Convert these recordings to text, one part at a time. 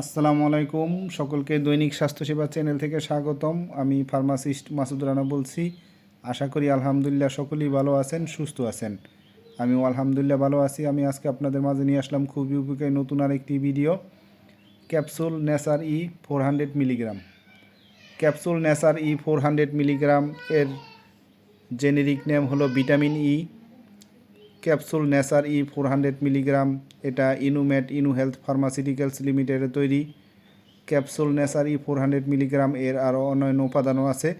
আসসালামু আলাইকুম। সকলকে দৈনিক স্বাস্থ্যসেবা চ্যানেল থেকে স্বাগতম। আমি ফার্মাসিস্ট মাসুদ রানা বলছি। আশা করি আলহামদুলিল্লাহ সকলেই ভালো আছেন, সুস্থ আছেন। আমি আলহামদুলিল্লাহ ভালো আছি। আমি আজকে আপনাদের মাঝে নিয়ে আসলাম খুবই উপকারী নতুন আরেকটি video. Capsule Nesar E four hundred milligram. Capsule Nesar E four hundred milligram এর জেনেরিক নেম হলো vitamin E. Capsule Nesar E four hundred milligram. এটা ইনুমেট ইনু হেলথ ফার্মাসিউটিক্যালস লিমিটেডের তৈরি। Capsule Nesar E four hundred milligram এর আরও অন্যান্য উপাদানও আছে।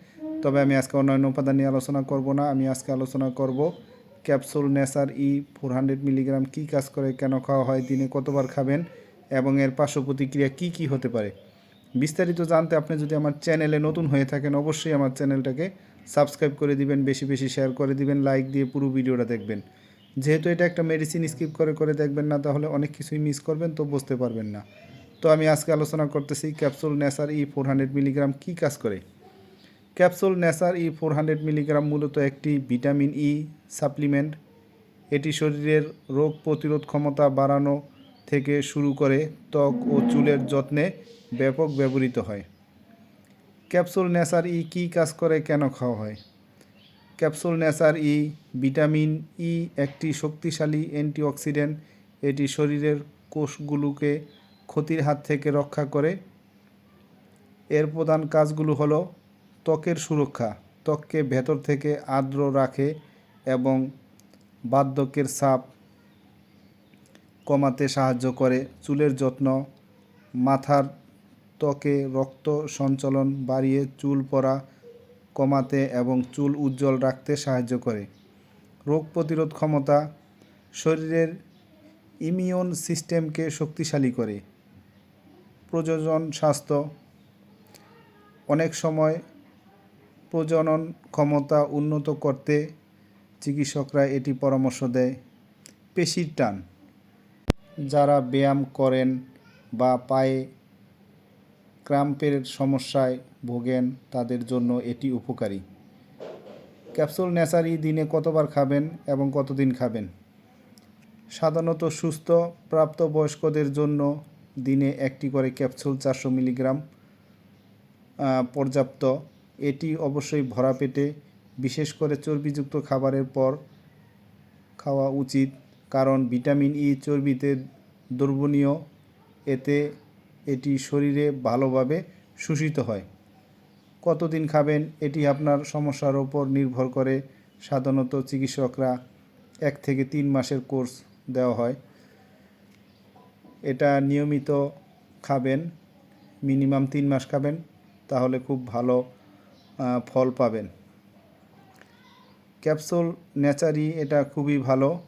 তবে আমি আজকে অন্যান্য উপাদান নিয়ে আলোচনা করব না, আমি আজকে আলোচনা করব capsule Nesar E four hundred milligram কী কাজ করে, কেন খাওয়া হয়, দিনে কতবার খাবেন এবং এর পার্শ্ব প্রতিক্রিয়া কী কী হতে পারে। বিস্তারিত জানতে আপনি যদি আমার চ্যানেলে নতুন হয়ে থাকেন, অবশ্যই আমার চ্যানেলটাকে সাবস্ক্রাইব করে দিবেন, বেশি বেশি শেয়ার করে দিবেন, লাইক দিয়ে পুরো ভিডিওটা দেখবেন। যেহেতু এটা একটা মেডিসিন স্কিপ করে করে দেখবেন না, তাহলে অনেক কিছুই মিস করবেন, তো বুঝতে পারবেন না। তো আমি আজকে আলোচনা করতেছি capsule Nesar E four hundred milligram কী কাজ করে? Capsule Nesar E four hundred milligram মূলত একটি ভিটামিন ই সাপ্লিমেন্ট এটি শরীরের রোগ প্রতিরোধ ক্ষমতা বাড়ানো থেকে শুরু করে ত্বক ও চুলের যত্নে ব্যাপক ব্যবহৃত হয়। ক্যাপসুল নেসার ই কী কাজ করে, কেন খাওয়া হয়? Capsule Nesar E, vitamin E একটি শক্তিশালী অ্যান্টিঅক্সিডেন্ট। এটি শরীরের কোষগুলোকে ক্ষতির হাত থেকে রক্ষা করে। এর প্রধান কাজগুলো হলো ত্বকের সুরক্ষা। ত্বককে ভেতর থেকে আর্দ্র রাখে এবং বার্ধক্যের চাপ কমাতে সাহায্য করে। চুলের যত্ন, মাথার ত্বকে রক্ত সঞ্চালন বাড়িয়ে চুল পড়া কমাতে এবং চুল উজ্জ্বল রাখতে সাহায্য করে। রোগ প্রতিরোধ ক্ষমতা শরীরের ইমিউন সিস্টেমকে শক্তিশালী করে। প্রযোজন স্বাস্থ্য অনেক সময় প্রজনন ক্ষমতা উন্নত করতে চিকিৎসকরা এটি পরামর্শ দেয়। পেশির টান, যারা ব্যায়াম করেন বা পায়ে ক্রাম্পের সমস্যায় ভোগেন, তাদের জন্য এটি উপকারী। ক্যাপসুল নেসারি দিনে কতবার খাবেন এবং কতদিন খাবেন? সাধারণত সুস্থ, প্রাপ্তবয়স্কদের জন্য দিনে একটি করে ক্যাপসুল চারশো মিলিগ্রাম পর্যাপ্ত। এটি অবশ্যই ভরা পেটে, বিশেষ করে চর্বিযুক্ত খাবারের পর খাওয়া উচিত, কারণ ভিটামিন ই চর্বিতে দ্রবণীয়, এতে এটি শরীরে ভালোভাবে শোষিত হয়। কতদিন খাবেন এটি আপনার সমস্যার ওপর নির্ভর করে। সাধারণত চিকিৎসকরা এক থেকে তিন মাসের কোর্স দেওয়া হয়। এটা নিয়মিত খাবেন, মিনিমাম তিন মাস খাবেন, তাহলে খুব ভালো ফল পাবেন। ক্যাপসুল, ন্যাচারি এটা খুবই ভালো।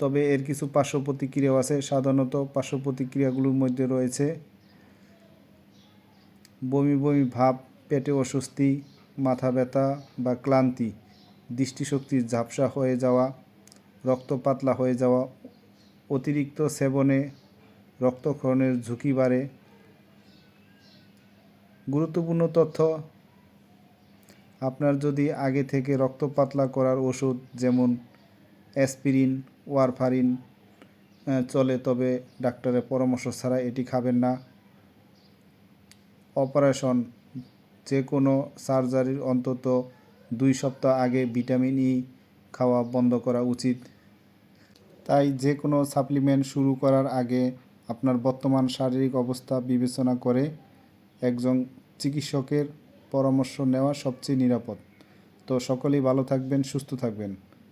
তবে এর কিছু পার্শ্ব প্রতিক্রিয়াও আছে। সাধারণত পার্শ্ব প্রতিক্রিয়াগুলোর মধ্যে রয়েছে বমি বমি ভাব, পেটে অস্বস্তি, মাথা ব্যথা বা ক্লান্তি দৃষ্টিশক্তি ঝাপসা হয়ে যাওয়া, রক্ত পাতলা হয়ে যাওয়া, অতিরিক্ত সেবনে, রক্তক্ষরণের ঝুঁকি বাড়ে। গুরুত্বপূর্ণ তথ্য, আপনার যদি আগে থেকে রক্ত পাতলা করার ওষুধ যেমন অ্যাসপিরিন ওয়ারফারিন চলে, তবে ডাক্তারের পরামর্শ ছাড়া এটি খাবেন না। অপারেশন যে কোনো সার্জারির অন্তত দুই সপ্তাহ আগে ভিটামিন ই খাওয়া বন্ধ করা উচিত। তাই যে কোনো সাপ্লিমেন্ট শুরু করার আগে আপনার বর্তমান শারীরিক অবস্থা বিবেচনা করে একজন চিকিৎসকের পরামর্শ নেওয়া সবচেয়ে নিরাপদ। তো সকলেই ভালো থাকবেন, সুস্থ থাকবেন।